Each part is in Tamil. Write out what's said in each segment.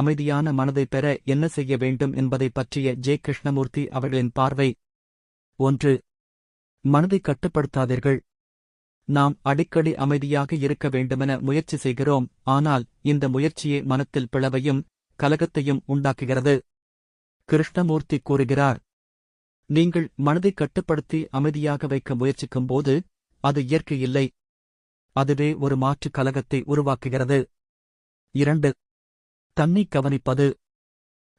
அமைதியான மனதை பெற என்ன செய்ய வேண்டும் என்பதை பற்றிய ஜே கிருஷ்ணமூர்த்தி அவர்களின் பார்வை. ஒன்று மனதை கட்டுப்படுத்தாதீர்கள். நாம் அடிக்கடி அமைதியாக இருக்க வேண்டுமென முயற்சி செய்கிறோம் ஆனால் இந்த முயற்சியே மனத்தில் பிளவையும் கலகத்தையும் உண்டாக்குகிறது. கிருஷ்ணமூர்த்தி கூறுகிறார் நீங்கள் மனதை கட்டுப்படுத்தி அமைதியாக வைக்க முயற்சிக்கும்போது அது இயற்கை இல்லை அதுவே ஒரு மாற்று கலகத்தை உருவாக்குகிறது. இரண்டு தன்னை கவனிப்பது.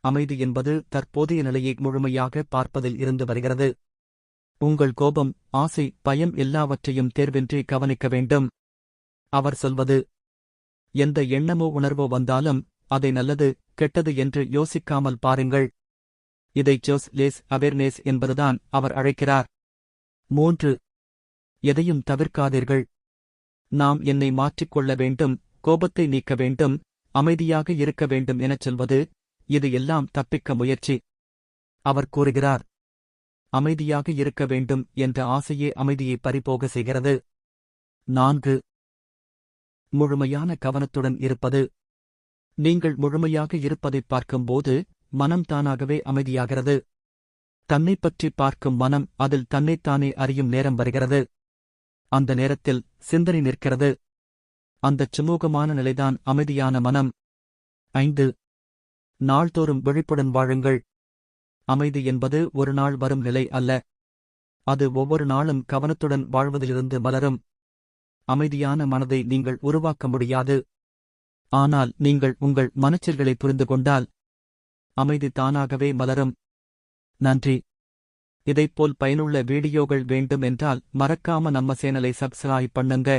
அமைதி என்பது தற்போதைய நிலையை முழுமையாக பார்ப்பதில் இருந்து வருகிறது. உங்கள் கோபம் ஆசை பயம் எல்லாவற்றையும் தேர்வின்றி கவனிக்க வேண்டும். அவர் சொல்வது எந்த எண்ணமோ உணர்வோ வந்தாலும் அதை நல்லது கெட்டது என்று யோசிக்காமல் பாருங்கள். இதை ஜோஸ் லேஸ் அவேர்னேஸ் என்பதுதான் அவர் அழைக்கிறார். மூன்று எதையும் தவிர்க்காதீர்கள். நாம் என்னை மாற்றிக்கொள்ள வேண்டும் கோபத்தை நீக்க வேண்டும். அமைதியாக இருக்க வேண்டும் எனச் சொல்வது இது எல்லாம் தப்பிக்க முயற்சி. அவர் கூறுகிறார் அமைதியாக இருக்க வேண்டும் என்ற ஆசையே அமைதியை பறிபோக செய்கிறது. நான்கு முழுமையான கவனத்துடன் இருப்பது. நீங்கள் முழுமையாக இருப்பதைப் பார்க்கும்போது மனம் தானாகவே அமைதியாகிறது. தன்னைப் பற்றி பார்க்கும் மனம் அதில் தன்னைத்தானே அறியும் நேரம் வருகிறது. அந்த நேரத்தில் சிந்தனை நிற்கிறது. அந்தச் சுமூகமான நிலைதான் அமைதியான மனம். ஐந்து. நாள்தோறும் விழிப்புடன் வாழுங்கள். அமைதி என்பது ஒரு நாள் வரும் நிலை அல்ல. அது ஒவ்வொரு நாளும் கவனத்துடன் வாழ்வதிலிருந்து மலரும். அமைதியான மனதை நீங்கள் உருவாக்க முடியாது. ஆனால் நீங்கள் உங்கள் மனச்சல்களை புரிந்து கொண்டால் அமைதி தானாகவே மலரும். நன்றி. இதைப்போல் பயனுள்ள வீடியோகள் வேண்டும் என்றால் மறக்காம நம்ம சேனலை சப்ஸ்கிரைப் பண்ணுங்க.